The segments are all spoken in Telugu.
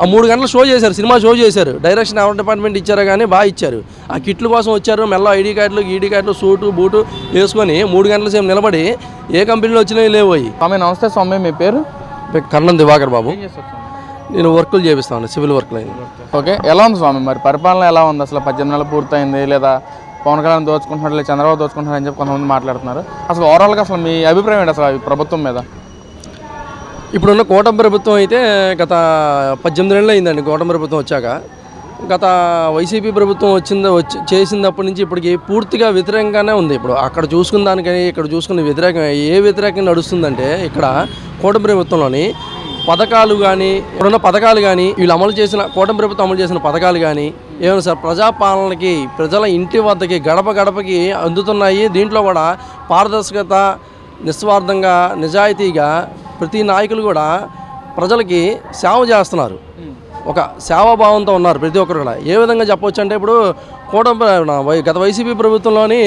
ఆ మూడు గంటలు షో చేశారు సినిమా షో చేశారు. డైరెక్షన్ ఎవరి డిపార్ట్మెంట్ ఇచ్చారో కానీ బాగా ఇచ్చారు. ఆ కిట్ల కోసం వచ్చారు మెల్ల ఐడి కార్డులు ఈడీ కార్డులు సూటు బూటు వేసుకొని మూడు గంటల సేపు నిలబడి ఏ కంపెనీలో వచ్చినాయి లేవు అవి స్వామి నమస్తే స్వామి మీ పేరు? కర్ణం దివాకర్ బాబు. నేను వర్కులు చేపిస్తాను సివిల్ వర్క్లు అయిన ఓకే ఎలా ఉంది స్వామి? మరి పరిపాలన ఎలా ఉంది? అసలు పద్దెనిమిది నెలలు పూర్తయింది లేదా పవన్ కళ్యాణ్ దోచుకుంటున్నాడు లేదా చంద్రబాబు దోచుకుంటున్నాడు అని చెప్పి కొంతమంది మాట్లాడుతున్నారు. అసలు ఓవరాల్గా అసలు మీ అభిప్రాయం ఏంటి? అసలు ప్రభుత్వం మీద? ఇప్పుడున్న కూటమి ప్రభుత్వం అయితే గత పద్దెనిమిది నెలలు అయిందండి కూటమి ప్రభుత్వం వచ్చాక. గత వైసీపీ ప్రభుత్వం వచ్చింది వచ్చి చేసినప్పటి నుంచి ఇప్పటికి పూర్తిగా వ్యతిరేకంగానే ఉంది. ఇప్పుడు అక్కడ చూసుకున్న దానికని ఇక్కడ చూసుకున్న వ్యతిరేకం ఏ వ్యతిరేకంగా నడుస్తుందంటే ఇక్కడ కూటమి ప్రభుత్వంలోని పథకాలు కానీ ఇప్పుడున్న పథకాలు కానీ వీళ్ళు అమలు చేసిన కూటమి ప్రభుత్వం అమలు చేసిన పథకాలు కానీ ఏమైనా సార్ ప్రజాపాలనకి ప్రజల ఇంటి వద్దకి గడప గడపకి అందుతున్నాయి. దీంట్లో కూడా పారదర్శకత నిస్వార్థంగా నిజాయితీగా ప్రతి నాయకులు కూడా ప్రజలకి సేవ చేస్తున్నారు. ఒక సేవాభావంతో ఉన్నారు ప్రతి ఒక్కరు కూడా. ఏ విధంగా చెప్పొచ్చు అంటే ఇప్పుడు కూటమి గత వైసీపీ ప్రభుత్వంలోని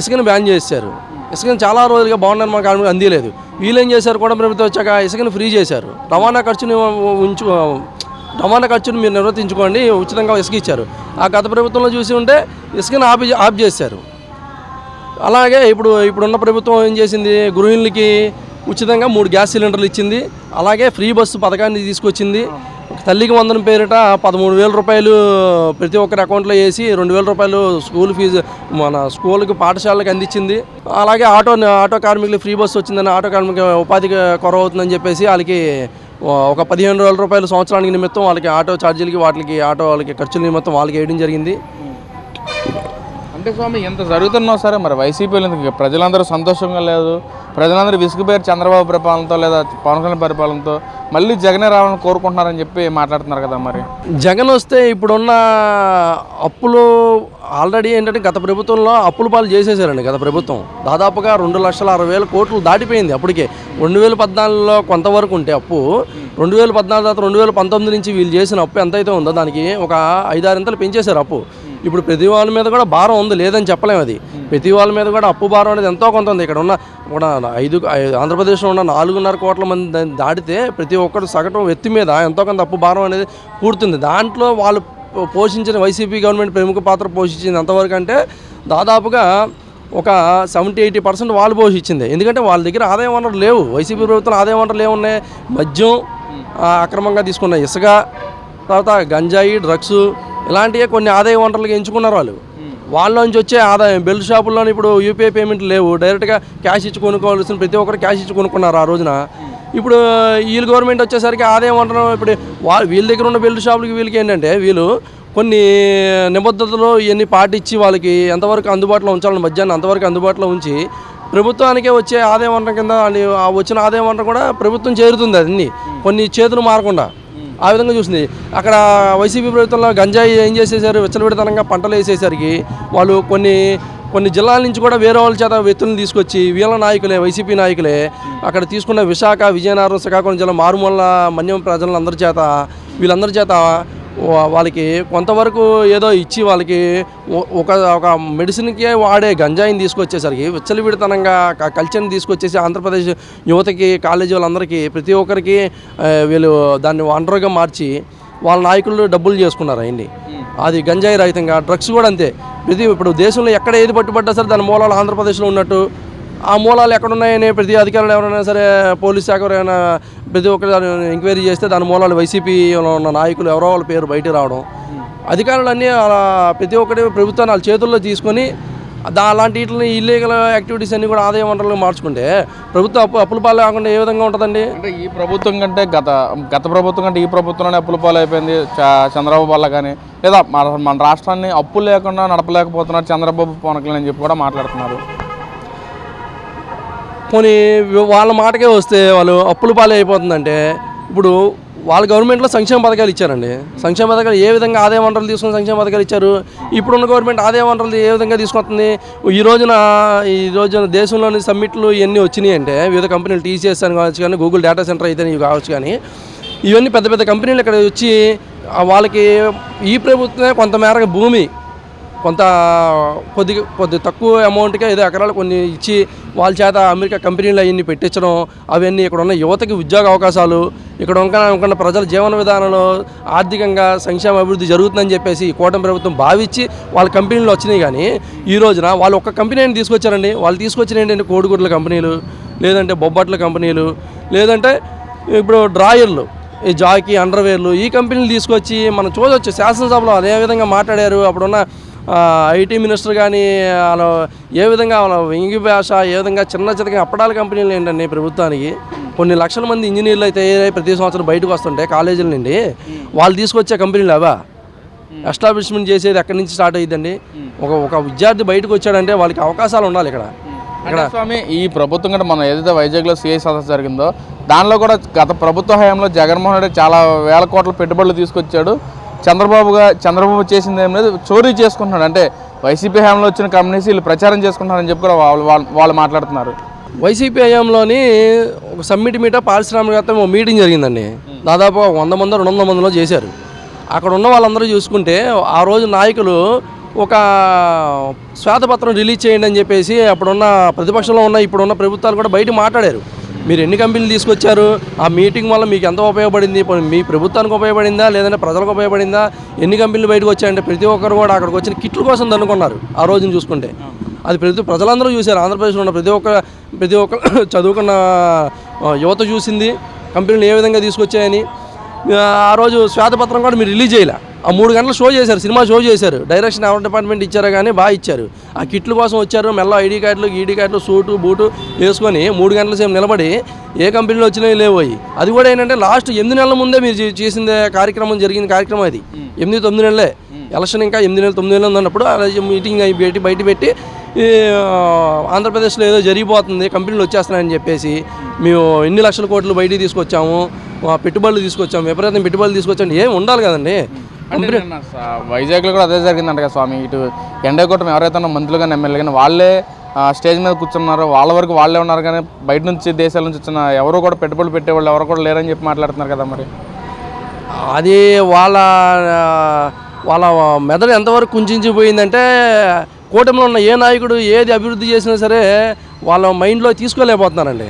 ఇసుకను బ్యాన్ చేశారు. ఇసుకను చాలా రోజులుగా భవన నిర్మాణ కార్మికులు అందిలేదు. వీళ్ళు ఏం చేశారు? కూటమి ప్రభుత్వం వచ్చాక ఇసుకను ఫ్రీ చేశారు. రవాణా ఖర్చుని ఉంచు రవాణా ఖర్చును మీరు నిర్వర్తించుకోండి ఉచితంగా ఇసుక ఇచ్చారు. ఆ గత ప్రభుత్వంలో చూసి ఉంటే ఇసుకను ఆపి ఆఫ్ చేశారు. అలాగే ఇప్పుడు ఇప్పుడున్న ప్రభుత్వం ఏం చేసింది? గృహిణులకి ఉచితంగా మూడు గ్యాస్ సిలిండర్లు ఇచ్చింది. అలాగే ఫ్రీ బస్సు పథకాన్ని తీసుకొచ్చింది. తల్లికి వందనం పేరిట పదమూడు వేల రూపాయలు ప్రతి ఒక్కరి అకౌంట్లో వేసి రెండు వేల రూపాయలు స్కూల్ ఫీజు మన స్కూల్కి పాఠశాలకు అందించింది. అలాగే ఆటో ఆటో కార్మికులు ఫ్రీ బస్సు వచ్చిందని ఆటో కార్మిక ఉపాధికి కొరవ అవుతుందని చెప్పేసి వాళ్ళకి ఒక పదిహేను వేల రూపాయలు సంవత్సరానికి నిమిత్తం వాళ్ళకి ఆటో ఛార్జీలకి వాటికి ఆటో వాళ్ళకి ఖర్చుల నిమిత్తం వాళ్ళకి వేయడం జరిగింది. అంటే స్వామి ఎంత జరుగుతున్నా సరే మరి వైసీపీలో ప్రజలందరూ సంతోషంగా లేదు? ప్రజలందరూ విసుగుపోయారు చంద్రబాబు పరిపాలనతో లేదా పవన్ కళ్యాణ్ పరిపాలనతో. మళ్ళీ జగనే రావాలని కోరుకుంటున్నారని చెప్పి మాట్లాడుతున్నారు కదా మరి. జగన్ వస్తే ఇప్పుడున్న అప్పులు ఆల్రెడీ ఏంటంటే గత ప్రభుత్వంలో అప్పుల పాలు చేసేసారండి గత ప్రభుత్వం. దాదాపుగా రెండు లక్షల అరవై వేల కోట్లు దాటిపోయింది అప్పటికే. రెండు వేల పద్నాలుగులో కొంతవరకు ఉంటే అప్పు. రెండు వేల పద్నాలుగు తర్వాత రెండు వేల పంతొమ్మిది నుంచి వీళ్ళు చేసిన అప్పు ఎంతైతే ఉందో దానికి ఒక ఐదారింతలు పెంచేశారు అప్పు. ఇప్పుడు ప్రతి వాళ్ళ మీద కూడా భారం ఉంది లేదని చెప్పలేము అది. ప్రతి వాళ్ళ మీద కూడా అప్పు భారం అనేది ఎంతో కొంత ఉంది. ఇక్కడ ఉన్న కూడా ఐదు ఆంధ్రప్రదేశ్లో ఉన్న నాలుగున్నర కోట్ల మంది దాటితే ప్రతి ఒక్కరు సగటు వ్యక్తి మీద ఎంతో కొంత అప్పు భారం అనేది పూర్తుంది దాంట్లో వాళ్ళు పోషించిన వైసీపీ గవర్నమెంట్ ప్రముఖ పాత్ర పోషించింది ఎంతవరకు అంటే దాదాపుగా ఒక సెవెంటీ ఎయిటీ పర్సెంట్ వాళ్ళు పోషించింది. ఎందుకంటే వాళ్ళ దగ్గర ఆదాయ వనరులు లేవు. వైసీపీ ప్రభుత్వం ఆదాయ వనరులు ఏమున్నాయి? మద్యం అక్రమంగా తీసుకున్న ఇసుక తర్వాత గంజాయి డ్రగ్స్ ఇలాంటివి కొన్ని ఆదాయ వనరులుగా ఎంచుకున్నారు వాళ్ళు. వాళ్ళ నుంచి వచ్చే ఆదాయం బెల్ షాపుల్లో ఇప్పుడు యూపీఐ పేమెంట్లు లేవు. డైరెక్ట్గా క్యాష్ ఇచ్చి కొనుక్కోవాల్సిన ప్రతి ఒక్కరు క్యాష్ ఇచ్చి కొనుక్కున్నారు ఆ రోజున. ఇప్పుడు వీళ్ళు గవర్నమెంట్ వచ్చేసరికి ఆదాయం వనరు ఇప్పుడు వాళ్ళ వీళ్ళ దగ్గర ఉన్న బెల్ట్ షాపులకి వీళ్ళకి ఏంటంటే వీళ్ళు కొన్ని నిబద్ధతలు ఇవన్నీ పాటించి వాళ్ళకి ఎంతవరకు అందుబాటులో ఉంచాలని మధ్యాహ్నం అంతవరకు అందుబాటులో ఉంచి ప్రభుత్వానికే వచ్చే ఆదాయం వనరు కింద వచ్చిన ఆదాయం వనరు కూడా ప్రభుత్వం చేరుతుంది అన్ని. కొన్ని చేతులు మారకుండా. ఆ విధంగా చూసింది. అక్కడ వైసీపీ ప్రభుత్వంలో గంజాయి ఏం చేసేసారు విచ్చలవిడతనంగా పంటలు వేసేసరికి వాళ్ళు కొన్ని కొన్ని జిల్లాల నుంచి కూడా వేరే వాళ్ళ చేత వ్యక్తులను తీసుకొచ్చి వీళ్ళ నాయకులే వైసీపీ నాయకులే అక్కడ తీసుకున్న విశాఖ విజయనగరం శ్రీకాకుళం జిల్లా మారుమూల మన్యం ప్రజలందరి చేత వీళ్ళందరి చేత వాళ్ళకి కొంతవరకు ఏదో ఇచ్చి వాళ్ళకి ఒక ఒక మెడిసిన్కే వాడే గంజాయిని తీసుకొచ్చేసరికి విచ్చలవిడితనంగా కల్చర్ని తీసుకొచ్చేసి ఆంధ్రప్రదేశ్ యువతకి కాలేజీ వాళ్ళందరికీ ప్రతి ఒక్కరికి వీళ్ళు దాన్ని వండర్గా మార్చి వాళ్ళ నాయకులు డబ్బులు చేసుకున్నారు అయింది అది గంజాయి రహితంగా డ్రగ్స్ కూడా అంతే. ప్రతి ఇప్పుడు దేశంలో ఎక్కడ ఏది పట్టుబడ్డా సరే దాని మూలాలు ఆంధ్రప్రదేశ్లో ఉన్నట్టు ఆ మూలాలు ఎక్కడున్నాయని ప్రతి అధికారులు ఎవరైనా సరే పోలీస్ శాఖ ఎవరైనా ప్రతి ఒక్కరు ఎంక్వైరీ చేస్తే దాని మూలాలు వైసీపీలో ఉన్న నాయకులు ఎవరో వాళ్ళ పేరు బయటకు రావడం. అధికారులన్నీ అలా ప్రతి ఒక్కటి ప్రభుత్వాన్ని వాళ్ళ చేతుల్లో తీసుకొని దా అలాంటి వీటిని ఇల్లీగల్ యాక్టివిటీస్ అన్ని కూడా ఆదాయ వనరులు మార్చుకుంటే ప్రభుత్వం అప్పు అప్పుల పాలు కాకుండా ఏ విధంగా ఉంటుందండి? అంటే ఈ ప్రభుత్వం కంటే గత గత ప్రభుత్వం కంటే ఈ ప్రభుత్వంలోనే అప్పుల పాలు అయిపోయింది చంద్రబాబు వల్ల కానీ లేదా మన మన రాష్ట్రాన్ని అప్పులు లేకుండా నడపలేకపోతున్నారు చంద్రబాబు పవన్ కళ్యాణ్ అని చెప్పి కూడా మాట్లాడుతున్నారు. పోనీ వాళ్ళ మాటకే వస్తే వాళ్ళు అప్పుల పాలు అయిపోతుందంటే ఇప్పుడు వాళ్ళ గవర్నమెంట్లో సంక్షేమ పథకాలు ఇచ్చారండి. సంక్షేమ పథకాలు ఏ విధంగా ఆదాయ వనరులు తీసుకుని సంక్షేమ పథకాలు ఇచ్చారు? ఇప్పుడున్న గవర్నమెంట్ ఆదాయ వనరులు ఏ విధంగా తీసుకొస్తుంది? ఈ రోజున ఈ రోజున దేశంలోని సమ్మిట్లు ఇవన్నీ వచ్చినాయి అంటే వివిధ కంపెనీలు టీసీఎస్ అని కావచ్చు కానీ గూగుల్ డేటా సెంటర్ అయితే ఇవి కావచ్చు కానీ ఇవన్నీ పెద్ద పెద్ద కంపెనీలు ఇక్కడ వచ్చి వాళ్ళకి ఈ ప్రభుత్వమే కొంతమేరకు భూమి కొంత కొద్ది కొద్ది తక్కువ అమౌంట్కే ఏదో ఎకరాలు కొన్ని ఇచ్చి వాళ్ళ చేత అమెరికా కంపెనీలు అవన్నీ పెట్టించడం అవన్నీ ఇక్కడ ఉన్న యువతకి ఉద్యోగ అవకాశాలు ఇక్కడ ఉన్న ప్రజల జీవన విధానంలో ఆర్థికంగా సంక్షేమ అభివృద్ధి జరుగుతుందని చెప్పేసి ఈ కూటమి ప్రభుత్వం భావించి వాళ్ళ కంపెనీలు వచ్చినాయి కానీ ఈ రోజున వాళ్ళు ఒక్క కంపెనీని తీసుకొచ్చారండి. వాళ్ళు తీసుకొచ్చిన ఏంటంటే కోడిగుడ్ల కంపెనీలు లేదంటే బొబ్బట్ల కంపెనీలు లేదంటే ఇప్పుడు డ్రాయర్లు ఈ జాకీ అండర్వేర్లు ఈ కంపెనీలు తీసుకొచ్చి మనం చూడవచ్చు శాసనసభలో అదే విధంగా మాట్లాడారు. అప్పుడున్న ఐటీ మినిస్టర్ కానీ వాళ్ళ ఏ విధంగా వాళ్ళ ఇంగి భాష ఏ విధంగా చిన్న చిన్నగా అప్పడాల కంపెనీలు ఏంటండి ప్రభుత్వానికి? కొన్ని లక్షల మంది ఇంజనీర్లు అయితే ప్రతి సంవత్సరం బయటకు వస్తుంటే కాలేజీల నుండి వాళ్ళు తీసుకొచ్చే కంపెనీలు అవా? ఎస్టాబ్లిష్మెంట్ చేసేది ఎక్కడి నుంచి స్టార్ట్ అయ్యిందండి ఒక ఒక విద్యార్థి బయటకు వచ్చాడంటే వాళ్ళకి అవకాశాలు ఉండాలి ఇక్కడ. అంటే స్వామి ఈ ప్రభుత్వం కూడా మనం ఏదైతే వైజాగ్లో సిఐ సదస్సు జరిగిందో దానిలో కూడా గత ప్రభుత్వ హయాంలో జగన్మోహన్ రెడ్డి చాలా వేల కోట్ల పెట్టుబడులు తీసుకొచ్చాడు. చంద్రబాబుగా చంద్రబాబు చేసింది ఏం లేదు చోరీ చేసుకుంటున్నాడు. అంటే వైసీపీ హయాంలో వచ్చిన కంపెనీస్ వీళ్ళు ప్రచారం చేసుకుంటున్నారని చెప్పి కూడా వాళ్ళు వాళ్ళు- వాళ్ళు మాట్లాడుతున్నారు. వైసీపీ హయాంలోని ఒక సమ్మిట్ మీట పారిశ్రామికవేత్త ఒక మీటింగ్ జరిగిందండి. దాదాపు వంద మంది రెండు వందల మందిలో చేశారు. అక్కడ ఉన్న వాళ్ళందరూ చూసుకుంటే ఆ రోజు నాయకులు ఒక శ్వేతపత్రం రిలీజ్ చేయండి అని చెప్పేసి అప్పుడున్న ప్రతిపక్షంలో ఉన్న ఇప్పుడున్న ప్రభుత్వాలు కూడా బయట మాట్లాడారు. మీరు ఎన్ని కంపెనీలు తీసుకొచ్చారు? ఆ మీటింగ్ వల్ల మీకు ఎంత ఉపయోగపడింది? మీ ప్రభుత్వానికి ఉపయోగపడిందా? లేదంటే ప్రజలకు ఉపయోగపడిందా? ఎన్ని కంపెనీలు బయటకు వచ్చాయంటే ప్రతి ఒక్కరు కూడా అక్కడికి వచ్చిన కిట్ల కోసం దన్నుకున్నారు ఆ రోజున చూసుకుంటే. అది ప్రతి ప్రజలందరూ చూశారు. ఆంధ్రప్రదేశ్లో ఉన్న ప్రతి ఒక్క ప్రతి ఒక్క చదువుకున్న యువత చూసింది. కంపెనీలు ఏ విధంగా తీసుకొచ్చాయని. ఆ, ఆ రోజు శ్వేతపత్రం కూడా మీరు రిలీజ్ చేయలే. ఆ మూడు గంటలు షో చేశారు సినిమా షో చేశారు. డైరెక్షన్ ఎవరి డిపార్ట్మెంట్ ఇచ్చారో కానీ బాగా ఇచ్చారు. ఆ కిట్ల కోసం వచ్చారు మెల్ల ఐడి కార్డులు ఈడీ కార్డులు సూటు బూటు వేసుకొని మూడు గంటల సేపు నిలబడి ఏ కంపెనీలో వచ్చినాయి లేవు అవి అది కూడా ఏంటంటే లాస్ట్ ఎనిమిది నెలల ముందే మీరు చే- చేసిన కార్యక్రమం జరిగిన కార్యక్రమం అది. ఎనిమిది తొమ్మిది నెలలే. ఎలక్షన్ ఇంకా ఎనిమిది నెలలు తొమ్మిది నెలలు ఉన్నప్పుడు మీటింగ్ అయి పెట్టి బయట పెట్టి ఆంధ్రప్రదేశ్లో ఏదో జరిగిపోతుంది కంపెనీలు వచ్చేస్తున్నాయని చెప్పేసి మేము ఎన్ని లక్షల కోట్లు బయటికి తీసుకొచ్చాము పెట్టుబడులు తీసుకొచ్చాము విపరీతం పెట్టుబడులు తీసుకొచ్చాము ఏం ఉండాలి కదండి? అంటే వైజాగ్లో కూడా అదే జరిగిందంట కదా స్వామి. ఇటు ఎండగొట్టం ఎవరైతే ఉన్న మంత్రులు కానీ ఎమ్మెల్యే కానీ వాళ్ళే స్టేజ్ మీద కూర్చున్నారు. వాళ్ళ వరకు వాళ్ళే ఉన్నారు కానీ బయట నుంచి దేశాల నుంచి వచ్చిన ఎవరు కూడా పెట్టుబడులు పెట్టేవాళ్ళు ఎవరు కూడా లేరని చెప్పి మాట్లాడుతున్నారు కదా మరి. అది వాళ్ళ వాళ్ళ మెదడు ఎంతవరకు కుంచించిపోయిందంటే కూటమిలో ఉన్న ఏ నాయకుడు ఏది అభివృద్ధి చేసినా సరే వాళ్ళ మైండ్లో తీసుకోలేకపోతున్నారండి.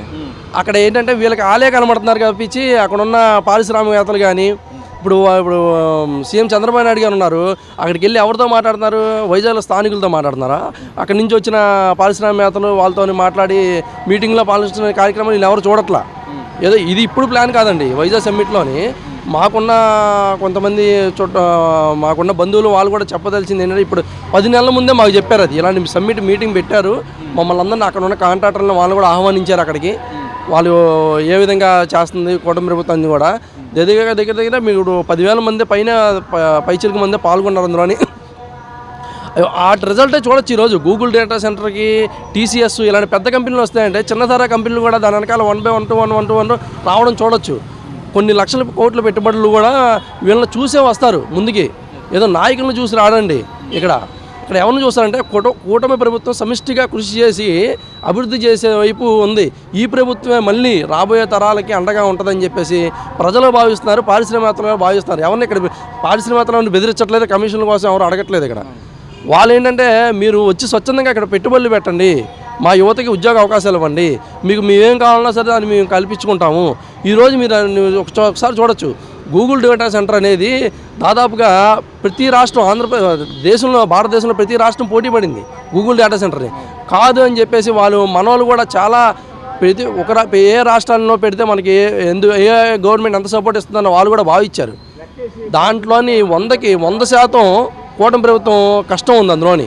అక్కడ ఏంటంటే వీళ్ళకి ఆలే కనబడుతున్నారు కాబట్టి అక్కడ ఉన్న పారిశ్రామికవేత్తలు కానీ ఇప్పుడు ఇప్పుడు సీఎం చంద్రబాబు నాయుడు గారు ఉన్నారు. అక్కడికి వెళ్ళి ఎవరితో మాట్లాడుతున్నారు? వైజాగ్లో స్థానికులతో మాట్లాడుతున్నారా? అక్కడి నుంచి వచ్చిన పారిశ్రామికవేత్తలు వాళ్ళతో మాట్లాడి మీటింగ్లో పాలించిన కార్యక్రమం వీళ్ళు ఎవరు చూడట్లా. ఏదో ఇది ఇప్పుడు ప్లాన్ కాదండి. వైజాగ్ సమ్మిట్లోని మాకున్న కొంతమంది చుట్ట మాకున్న బంధువులు వాళ్ళు కూడా చెప్పదలిసింది ఏంటంటే ఇప్పుడు పది నెలల ముందే మాకు చెప్పారు అది. ఇలాంటి సమ్మిట్ మీటింగ్ పెట్టారు. మమ్మల్ని అందరినీ అక్కడ ఉన్న కాంట్రాక్టర్లను వాళ్ళు కూడా ఆహ్వానించారు అక్కడికి. వాళ్ళు ఏ విధంగా చేస్తుంది కూటమి ప్రభుత్వాన్ని కూడా దగ్గర దగ్గర దగ్గర మీరు పదివేల మంది పైన పై పైచిలకు మంది పాల్గొన్నారు అందులోని. ఆ రిజల్టే చూడొచ్చు ఈరోజు. గూగుల్ డేటా సెంటర్కి టీసీఎస్ ఇలాంటి పెద్ద కంపెనీలు వస్తాయంటే చిన్నతర కంపెనీలు కూడా దాని వెనకాల one by one two one one two one రావడం చూడొచ్చు. కొన్ని లక్షల కోట్ల పెట్టుబడులు కూడా వీళ్ళని చూసే వస్తారు ముందుకి. ఏదో నాయకులను చూసి రాడండి ఇక్కడ. ఇక్కడ ఎవరిని చూస్తారంటే కూట కూటమి ప్రభుత్వం సమిష్టిగా కృషి చేసి అభివృద్ధి చేసే వైపు ఉంది. ఈ ప్రభుత్వమే మళ్ళీ రాబోయే తరాలకి అండగా ఉంటుందని చెప్పేసి ప్రజలు భావిస్తున్నారు పారిశ్రామికవేత్తలు భావిస్తున్నారు. ఎవరిని ఇక్కడ పారిశ్రామికవేత్తలను బెదిరించట్లేదు కమిషన్ల కోసం ఎవరు అడగట్లేదు ఇక్కడ. వాళ్ళు ఏంటంటే మీరు వచ్చి స్వచ్ఛందంగా ఇక్కడ పెట్టుబడులు పెట్టండి మా యువతకి ఉద్యోగ అవకాశాలు ఇవ్వండి మీకు మేమేం కావాలన్నా సరే దాన్ని మేము కల్పించుకుంటాము. ఈరోజు మీరు దాన్ని ఒక చో- ఒకసారి చూడొచ్చు. గూగుల్ డేటా సెంటర్ అనేది దాదాపుగా ప్రతి రాష్ట్రం ఆంధ్రప్రదేశ్ దేశంలో భారతదేశంలో ప్రతి రాష్ట్రం పోటీ పడింది గూగుల్ డేటా సెంటర్ని. కాదు అని చెప్పేసి వాళ్ళు మనోళ్ళు కూడా చాలా ప్రతి ఒక ఏ రాష్ట్రాల్లో పెడితే మనకి ఏ ఎందు ఏ గవర్నమెంట్ ఎంత సపోర్ట్ ఇస్తుందని వాళ్ళు కూడా భావించారు. దాంట్లోని వందకి వంద శాతం కూటమి ప్రభుత్వం కష్టం ఉంది అందులోని.